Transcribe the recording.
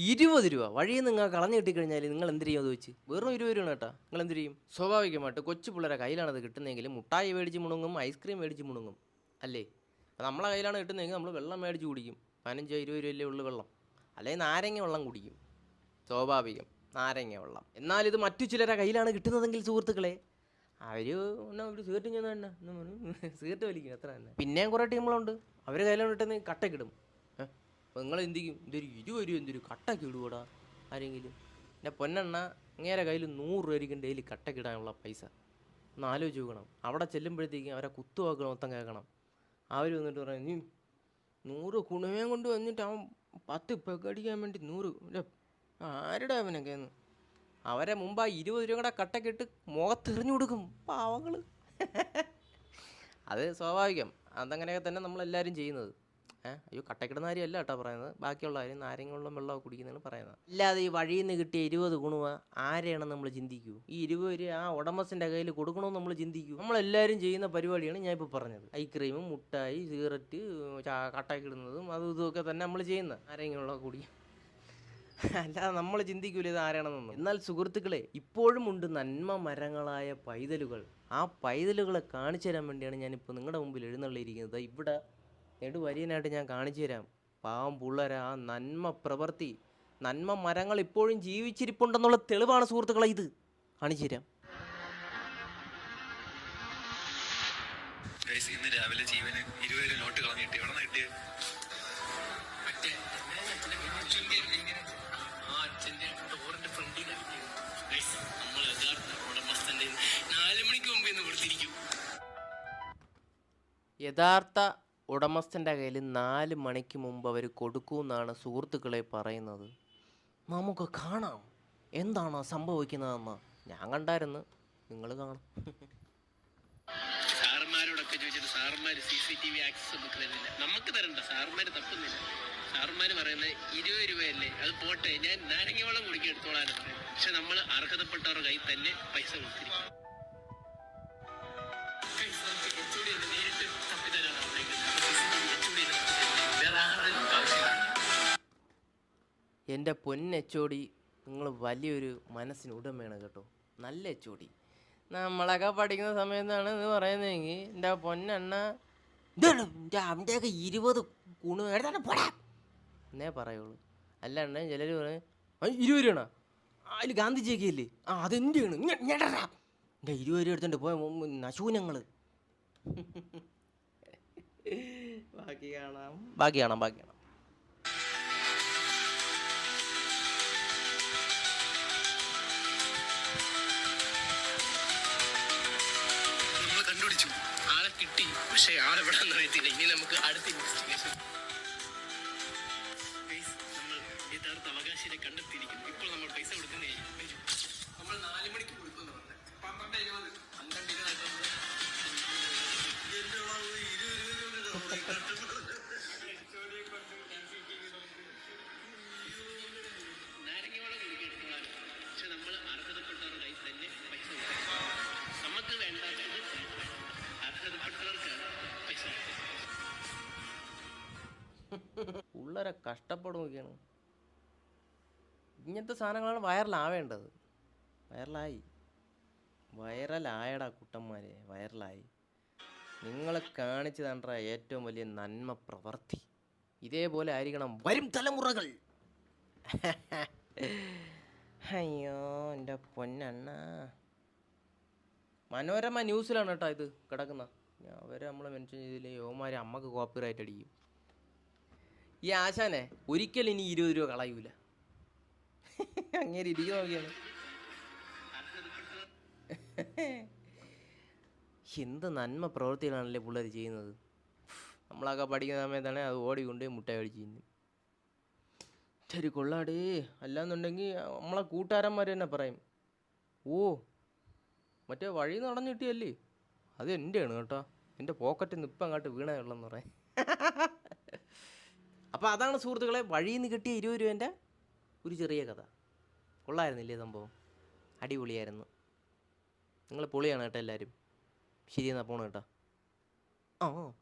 ഇരുപത് രൂപ. വഴിയിൽ നിങ്ങൾ കളഞ്ഞു കിട്ടിക്കഴിഞ്ഞാൽ നിങ്ങൾ എന്ത് ചെയ്യും അത് വെച്ച്? വെറും ഇരുപത് രൂപ കേട്ടാ. നിങ്ങൾ എന്ത് ചെയ്യും? സ്വാഭാവികമായിട്ട് കൊച്ചു പിള്ളേരെ കയ്യിലാണ് അത് കിട്ടുന്നതെങ്കിൽ മുട്ടായി മേടിച്ച് മുണുങ്ങും ഐസ്ക്രീം മേടിച്ച് മുണുങ്ങും. അല്ലേ? നമ്മളെ കയ്യിലാണ് കിട്ടുന്നതെങ്കിൽ നമ്മൾ വെള്ളം മേടിച്ച് കുടിക്കും. പതിനഞ്ചോ ഇരുപത് രൂപയല്ലേ ഉള്ളു വെള്ളം. അല്ലെങ്കിൽ നാരങ്ങ വെള്ളം കുടിക്കും. സ്വാഭാവികം. നാരങ്ങ വെള്ളം. എന്നാൽ ഇത് മറ്റു ചിലരെ കയ്യിലാണ് കിട്ടുന്നതെങ്കിൽ സുഹൃത്തുക്കളെ അവർ എന്നാ ഒരു സിഗരറ്റ് ചെന്ന് തന്നെ. സീർട്ട് വലിക്കും. അത്ര തന്നെ. പിന്നെയും കുറേ ടീമുകളുണ്ട്. അവർ കയ്യിലാണ് കിട്ടുന്നത് കട്ടക്കിടും. അപ്പോൾ നിങ്ങൾ എന്ത് ചെയ്യും ഇതൊരു ഇരുപത് രൂപ എന്തൊരു കട്ടക്ക് ഇടുകൂടാ ആരെങ്കിലും? എന്റെ പൊന്നെണ്ണ ഇങ്ങേരെ കയ്യിൽ നൂറ് രൂപയ്ക്കും ഡെയിലി കട്ടക്കിടാനുള്ള പൈസ. ഒന്ന് ആലോചിച്ച് നോക്കണം. അവിടെ ചെല്ലുമ്പോഴത്തേക്കും അവരെ കുത്തുവാക്കുകൾ മൊത്തം കേൾക്കണം. അവർ വന്നിട്ട് പറയും നീ നൂറ് കുണുവേം കൊണ്ട് വന്നിട്ട് അവൻ പത്ത് പെക്കടിക്കാൻ വേണ്ടി നൂറ് ആരുടെ അവനൊക്കെ എന്ന് അവരെ മുമ്പ് ആ ഇരുപത് രൂപ കൂടെ കട്ടക്കിട്ട് മുഖത്തെറിഞ്ഞു കൊടുക്കും പാവങ്ങൾ അത് സ്വാഭാവികം. അതങ്ങനെയൊക്കെ തന്നെ നമ്മളെല്ലാവരും ചെയ്യുന്നത്. അയ്യോ കട്ടക്കിടുന്ന കാര്യമല്ല കേട്ടോ പറയുന്നത്. ബാക്കിയുള്ള കാര്യം നാരങ്ങ വെള്ളം വെള്ളമൊക്കെ കുടിക്കുന്നതാണ് പറയുന്നത്. അല്ലാതെ ഈ വഴിയിൽ നിന്ന് കിട്ടിയ ഇരുപത് ഗുണവ ആരെയാണെന്ന് നമ്മൾ ചിന്തിക്കൂ? ഈ ഇരുപത് രൂപ ആ ഉടമസ്ഥന്റെ കയ്യിൽ കൊടുക്കണമെന്ന് നമ്മൾ ചിന്തിക്കൂ? നമ്മളെല്ലാവരും ചെയ്യുന്ന പരിപാടിയാണ് ഞാൻ ഇപ്പോൾ പറഞ്ഞത്. ഐസ്ക്രീമും മുട്ടായി സിഗരറ്റ് കട്ടക്കിടുന്നതും അതും ഇതുമൊക്കെ തന്നെ നമ്മൾ ചെയ്യുന്നത് വെള്ളം കുടിക്കും അല്ലാതെ നമ്മൾ ചിന്തിക്കൂല ഇത് ആരാണെന്നൊന്നും. എന്നാൽ സുഹൃത്തുക്കളെ ഇപ്പോഴും ഉണ്ട് നന്മ മരങ്ങളായ പൈതലുകൾ. ആ പൈതലുകളെ കാണിച്ചു തരാൻ വേണ്ടിയാണ് ഞാനിപ്പോൾ നിങ്ങളുടെ മുമ്പിൽ എഴുന്നള്ളിയിരിക്കുന്നത്. ഇവിടെ നെടുവരിയനായിട്ട് ഞാൻ കാണിച്ചു തരാം. പാവം പുള്ളര ആ നന്മ പ്രവൃത്തി നന്മ മരങ്ങൾ ഇപ്പോഴും ജീവിച്ചിരിപ്പുണ്ടെന്നുള്ള തെളിവാണ് സുഹൃത്തുക്കളെ ഇത്. കാണിച്ചു തരാം. ഇന്ന് രാവിലെ ജീവന് ഇരുപത് രൂപ നോട്ട് കളഞ്ഞിട്ട് എവിടെ നിന്ന് കിട്ടിയത്? യഥാർത്ഥ ഉടമസ്ഥന്റെ കയ്യിൽ നാല് മണിക്ക് മുമ്പ് അവർ കൊടുക്കുമെന്നാണ് സുഹൃത്തുക്കളെ പറയുന്നത്. നമുക്ക് കാണാം. എന്താണ് സംഭവിക്കുന്നതെന്ന്? ഞാൻ കണ്ടായിരുന്നു. നിങ്ങൾ കാണും. ചോദിച്ചിട്ട് ആക്സസ് നമുക്ക് തരണ്ട. തപ്പുന്നില്ല. ഇരുപത് രൂപയല്ലേ? അത് പോട്ടെ. ഞാൻ നാരങ്ങ വെള്ളം കുടിക്കാൻ എടുത്തോളാനും പക്ഷെ നമ്മൾ അർഹതപ്പെട്ടവരുടെ കയ്യിൽ തന്നെ പൈസ കൊടുത്തിരിക്കും. എന്റെ പൊന്നെച്ചോടി നിങ്ങൾ വലിയൊരു മനസ്സിന് ഉടമയാണ് കേട്ടോ. നല്ല എച്ചോടി നമ്മളൊക്കെ പഠിക്കുന്ന സമയത്താണ് ഇത് പറയുന്നതെങ്കിൽ എന്റെ പൊന്നെണ്ണ ഇതാണ് എന്റെ അവന്റെയൊക്കെ ഇരുപത് കുണു എടുത്താണ് പോടാ. എന്നേ പറയുള്ളൂ. അല്ലാണ്ട് ചിലർ പറയും "ആ, ഇരുപത് രൂപയാണോ? അതിൽ ഗാന്ധിജിയൊക്കെ ഇല്ലേ? ആ അതെന്റെയാണ് ഞെടറാ എന്റെ ഇരുപത് രൂപ എടുത്തോണ്ട് പോയ നശൂനങ്ങൾ ബാക്കി കാണാം. ബാക്കി കാണാം ബാക്കി കാണാം. പക്ഷെ ഒന്നും അറിയത്തില്ല. ഇനി നമുക്ക് അടുത്ത ഇൻവെസ്റ്റിഗേഷൻ അവകാശിനെ കണ്ടെത്തിയിരിക്കുന്നു. ഇപ്പോൾ നമ്മൾ പൈസ കൊടുക്കുന്നേ നമ്മൾ നാല് മണിക്ക് കൊടുക്കുമെന്ന് പറഞ്ഞു. പന്ത്രണ്ട് ഇരുപത്. ഇരുപത് നാരങ്ങ പിള്ളേരെ കഷ്ടപ്പെടുകയാണ്. ഇങ്ങനത്തെ സാധനങ്ങളാണ് വൈറലാവേണ്ടത്. വൈറലായി. വൈറലായടാ കുട്ടന്മാരെ വൈറലായി. നിങ്ങൾ കാണിച്ചു തണ്ട ഏറ്റവും വലിയ നന്മ പ്രവർത്തി. ഇതേപോലെ ആയിരിക്കണം വരും തലമുറകൾ. അയ്യോ എന്റെ പൊന്നണ്ണ. മനോരമ ന്യൂസിലാണ് കേട്ടോ ഇത് കിടക്കുന്ന അവരെ നമ്മൾ മെൻഷൻ ചെയ്തില്ലേ യോമാരെ അമ്മയ്ക്ക് കോപ്പിറൈറ്റ് അടിക്കും. ഈ ആശാനെ ഒരിക്കലും ഇനി ഇരുപത് രൂപ കളയൂല. അങ്ങനെ ഇരിക്കും നോക്കിയാണ്. എന്ത് നന്മ പ്രവൃത്തികളാണല്ലേ പിള്ളേർ ചെയ്യുന്നത്? നമ്മളൊക്കെ പഠിക്കുന്ന സമയത്താണ് അത് ഓടിക്കൊണ്ട് മുട്ട കഴിച്ചു ശരി കൊള്ളാടേ. അല്ലാന്നുണ്ടെങ്കിൽ നമ്മളെ കൂട്ടുകാരന്മാർ തന്നെ പറയും ഓ മറ്റേ വഴി നടന്നു കിട്ടിയല്ലേ? അത് എന്റെയാണ് കേട്ടോ. എന്റെ പോക്കറ്റ് നിന്ന് ഇപ്പം അങ്ങോട്ട് വീണ വെള്ളം പറയാം. അപ്പോൾ അതാണ് സുഹൃത്തുക്കളെ വഴിയിൽ നിന്ന് കിട്ടിയ ഇരുപത് രൂപേന്റെ ഒരു ചെറിയ കഥ. കൊള്ളായിരുന്നില്ലേ സംഭവം? അടിപൊളിയായിരുന്നു. നിങ്ങൾ പൊളിയാണ് കേട്ടോ എല്ലാവരും ശരി എന്നാൽ പോണം കേട്ടോ. ആ.